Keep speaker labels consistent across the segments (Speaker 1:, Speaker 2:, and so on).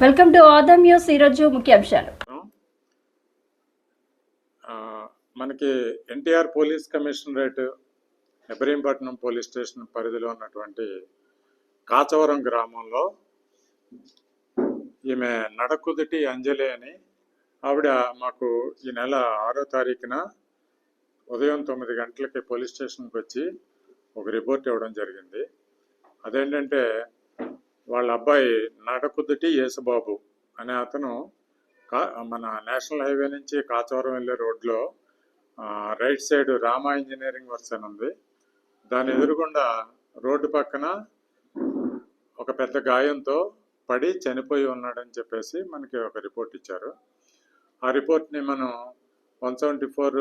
Speaker 1: Welcome to Adam news ఈరోజు ముఖ్యాంశాలు.
Speaker 2: మనకి NTR police commissionerate Ibrahimpatnam police station పరిధిలో ఉన్నటువంటి కాచవరం గ్రామంలో ఈమె నడకుదిటి అంజలి అని ఆవిడ మాకు ఈ నెల ఆరో తారీఖున ఉదయం తొమ్మిది గంటలకి పోలీస్ స్టేషన్కి వచ్చి ఒక రిపోర్ట్ ఇవ్వడం జరిగింది. అదేంటంటే వాళ్ళ అబ్బాయి నడకుదిటి యేసుబాబు అనే అతను కా మన నేషనల్ హైవే నుంచి కాచవరం వెళ్ళే రోడ్లో right side Rama engineering works అని ఉంది. దాని ఎదురుగుండా రోడ్డు పక్కన ఒక పెద్ద గాయంతో పడి చనిపోయి ఉన్నాడని చెప్పేసి మనకి ఒక రిపోర్ట్ ఇచ్చారు. ఆ రిపోర్ట్ని మనం వన్ సెవెంటీ ఫోర్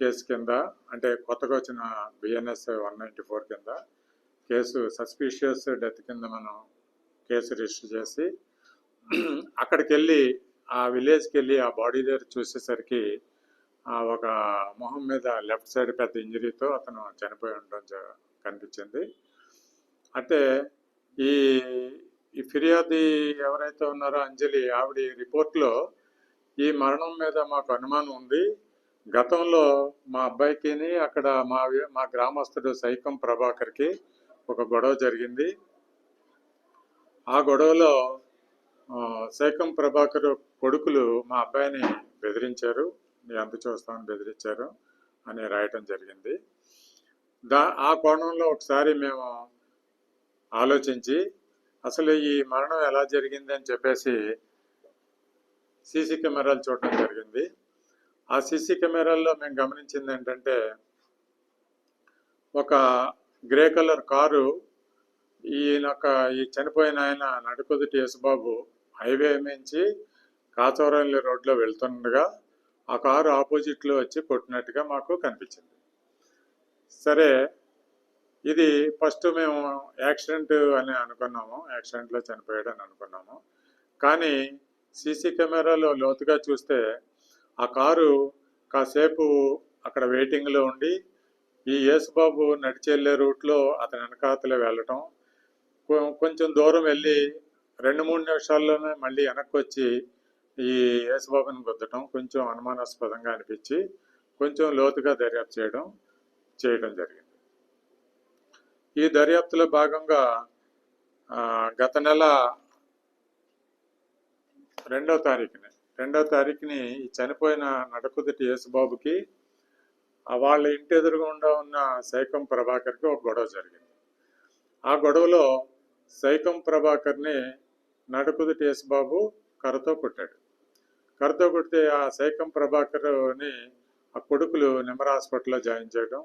Speaker 2: కేసు కింద అంటే కొత్తగా వచ్చిన బిఎన్ఎస్ వన్ నైంటీ ఫోర్ కింద కేసు సస్పీషియస్ డెత్ కింద మనం కేసు రిజిస్టర్ చేసి అక్కడికి వెళ్ళి ఆ విలేజ్కి వెళ్ళి ఆ బాడీ దగ్గర చూసేసరికి ఆ ఒక మొహం మీద లెఫ్ట్ సైడ్ పెద్ద ఇంజరీతో అతను చనిపోయి ఉండడం కనిపించింది. అంటే ఈ ఈ ఫిర్యాది ఎవరైతే ఉన్నారో అంజలి ఆవిడ రిపోర్ట్లో ఈ మరణం మీద మాకు అనుమానం ఉంది. గతంలో మా అబ్బాయికిని అక్కడ మా మా గ్రామస్తుడు సైకం ప్రభాకర్కి ఒక గొడవ జరిగింది. ఆ గొడవలో శేఖం ప్రభాకర్ కొడుకులు మా అబ్బాయిని బెదిరించారు. నీ అంత చూస్తామని బెదిరించారు అని రాయటం జరిగింది. దా ఆ కోణంలో ఒకసారి మేము ఆలోచించి అసలు ఈ మరణం ఎలా జరిగింది అని చెప్పేసి సీసీ కెమెరాలు చూడటం జరిగింది. ఆ సీసీ కెమెరాల్లో మేము గమనించింది ఏంటంటే ఒక గ్రే కలర్ కారు ఈయనొక ఈ చనిపోయిన ఆయన నడుకొదుటి యేసుబాబు హైవే మించి కాచవరంలి రోడ్లో వెళ్తుండగా ఆ కారు ఆపోజిట్లో వచ్చి కొట్టినట్టుగా మాకు కనిపించింది. సరే ఇది ఫస్ట్ మేము యాక్సిడెంట్ అని అనుకున్నాము యాక్సిడెంట్లో చనిపోయాడు అని అనుకున్నాము. కానీ సీసీ కెమెరాలో లోతుగా చూస్తే ఆ కారు కాసేపు అక్కడ వెయిటింగ్లో ఉండి ఈ యేసుబాబు నడిచి రూట్లో అతని వెనకాతలే వెళ్ళటం. కొంచెం దూరం వెళ్ళి రెండు మూడు నిమిషాల్లోనే మళ్ళీ వెనక్కి వచ్చి ఈ యేసుబాబుని గుద్దటం కొంచెం అనుమానాస్పదంగా అనిపించి కొంచెం లోతుగా దర్యాప్తు చేయడం చేయడం జరిగింది. ఈ దర్యాప్తులో భాగంగా గత నెల రెండో తారీఖుని రెండవ తారీఖుని ఈ చనిపోయిన నడకుదటి యేసుబాబుకి వాళ్ళ ఇంటి ఎదురుగుండా ఉన్న సైకం ప్రభాకర్కి ఒక గొడవ జరిగింది. ఆ గొడవలో సైకం ప్రభాకర్ని నడుకుదుటి యేసుబాబు కర్రతో కొట్టాడు. కర్రతో కొడితే ఆ సైకం ప్రభాకర్ని ఆ కొడుకులు నిమ్మర హాస్పిటల్లో జాయిన్ చేయడం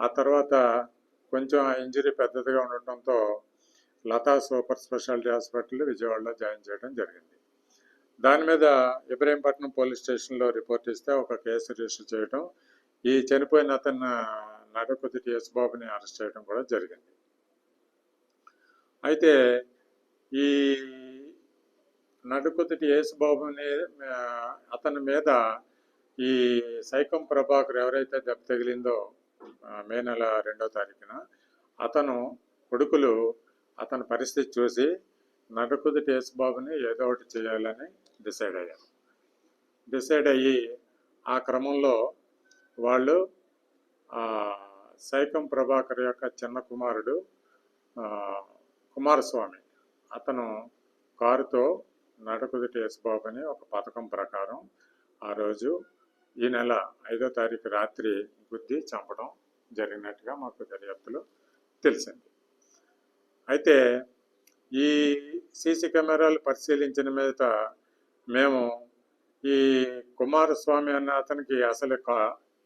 Speaker 2: ఆ తర్వాత కొంచెం ఆ ఇంజరీ పెద్దదిగా ఉండటంతో లతా సూపర్ స్పెషాలిటీ హాస్పిటల్ విజయవాడలో జాయిన్ చేయడం జరిగింది. దాని మీద ఇబ్రహీంపట్నం పోలీస్ స్టేషన్లో రిపోర్ట్ ఇస్తే ఒక కేసు రిజిస్టర్ చేయడం ఈ చనిపోయిన అతను నడకుదిటి యేసుబాబుని అరెస్ట్ చేయడం కూడా జరిగింది. అయితే ఈ నడుకుదిటి యేసుబాబుని అతని మీద ఈ సైకం ప్రభాకర్ ఎవరైతే దెబ్బ తగిలిందో మే నెల రెండో తారీఖున అతను కొడుకులు అతని పరిస్థితి చూసి నడుకుదిటి యేసుబాబుని ఏదో ఒకటి చేయాలని డిసైడ్ అయ్యారు. డిసైడ్ అయ్యి ఆ క్రమంలో వాళ్ళు సైకం ప్రభాకర్ యొక్క చిన్న కుమారుడు కుమారస్వామి. అతను కారుతో నడకుదిటి యశ్బాబు అని ఒక పథకం ప్రకారం ఆ రోజు ఈ నెల ఐదో తారీఖు రాత్రి గుద్ది చంపడం జరిగినట్టుగా మాకు దర్యాప్తులో తెలిసింది. అయితే ఈ సీసీ కెమెరాలు పరిశీలించిన మీద మేము ఈ కుమారస్వామి అన్న అతనికి అసలు కా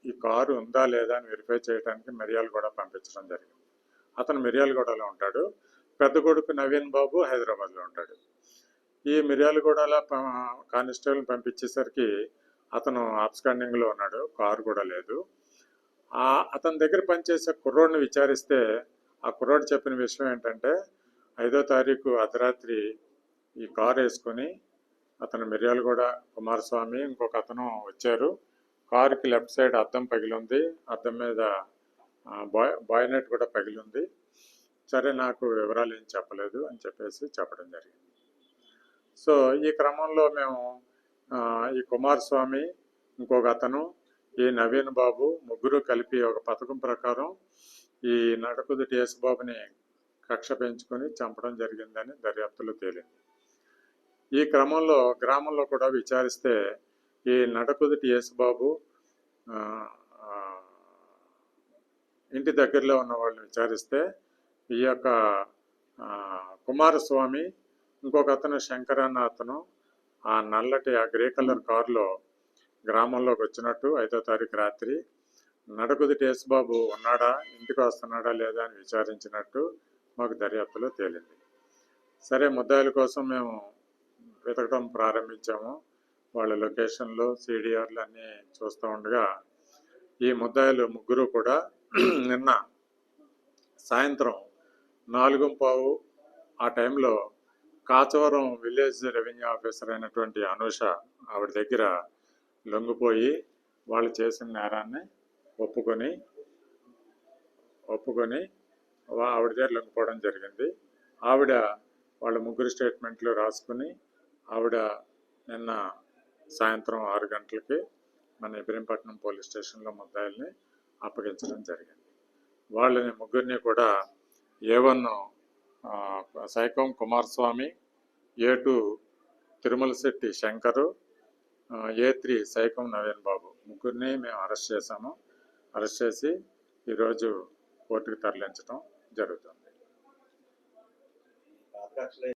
Speaker 2: ఈ కారు ఉందా లేదా అని వెరిఫై చేయడానికి మిర్యాలగూడ పంపించడం జరిగింది. అతను మిర్యాలగూడలో ఉంటాడు. పెద్ద కొడుకు నవీన్ బాబు హైదరాబాద్లో ఉంటాడు. ఈ మిర్యాలగూడలో కానిస్టేబుల్ని పంపించేసరికి అతను అబ్స్కాండింగ్లో ఉన్నాడు. కారు కూడా లేదు. అతని దగ్గర పనిచేసే కుర్రోడిని విచారిస్తే ఆ కుర్రోడు చెప్పిన విషయం ఏంటంటే ఐదో తారీఖు అర్ధరాత్రి ఈ కారు వేసుకొని అతను మిర్యాలగూడ కుమారస్వామి ఇంకొక అతను వచ్చారు. కారుకి లెఫ్ట్ సైడ్ అద్దం పగిలింది. అద్దం మీద బాయ్ బాయ్నెట్ కూడా పగిలింది. సరే నాకు వివరాలు ఏం చెప్పలేదు అని చెప్పేసి చెప్పడం జరిగింది. సో ఈ క్రమంలో మేము ఈ కుమారస్వామి ఇంకొక అతను ఈ నవీన్ బాబు ముగ్గురు కలిపి ఒక పథకం ప్రకారం ఈ నడకుదుటి యేసుబాబుని కక్ష పెంచుకొని చంపడం జరిగిందని దర్యాప్తులో తేలింది. ఈ క్రమంలో గ్రామంలో కూడా విచారిస్తే ఈ నటకుదుటి యేసుబాబు ఇంటి దగ్గరలో ఉన్న వాళ్ళని విచారిస్తే ఈ యొక్క కుమారస్వామి ఇంకొక అతను శంకర్ అతను ఆ నల్లటి ఆ గ్రే కలర్ కారులో గ్రామంలోకి వచ్చినట్టు ఐదో తారీఖు రాత్రి నడకుదిటి యేసుబాబు ఉన్నాడా ఇంటికి వస్తున్నాడా లేదా అని విచారించినట్టు మాకు దర్యాప్తులో తేలింది. సరే ముద్దాయిల కోసం మేము వెతకడం ప్రారంభించాము. వాళ్ళ లొకేషన్లు సిడిఆర్లు అన్నీ చూస్తూ ఉండగా ఈ ముద్దాయిలు ముగ్గురు కూడా నిన్న సాయంత్రం నాలుగు పావు ఆ టైంలో కాచవరం విలేజ్ రెవెన్యూ ఆఫీసర్ అయినటువంటి అనూష ఆవిడ దగ్గర లొంగిపోయి వాళ్ళు చేసిన నేరాన్ని ఒప్పుకొని ఒప్పుకొని వా- ఆవిడ దగ్గర లొంగిపోవడం జరిగింది. ఆవిడ వాళ్ళ ముగ్గురు స్టేట్మెంట్లు రాసుకుని ఆవిడ నిన్న సాయంత్రం ఆరు గంటలకి మన ఇబ్రహీంపట్నం పోలీస్ స్టేషన్లో ముద్దాయిల్ని అప్పగించడం జరిగింది. వాళ్ళని ముగ్గురిని కూడా A one Saikam Kumaraswamy A two Tirumala Shetty Shankar A three Saikam Naveen Babu ముగ్గురిని మేము అరెస్ట్ చేశాము. అరెస్ట్ చేసి ఈరోజు కోర్టుకు తరలించడం జరుగుతుంది.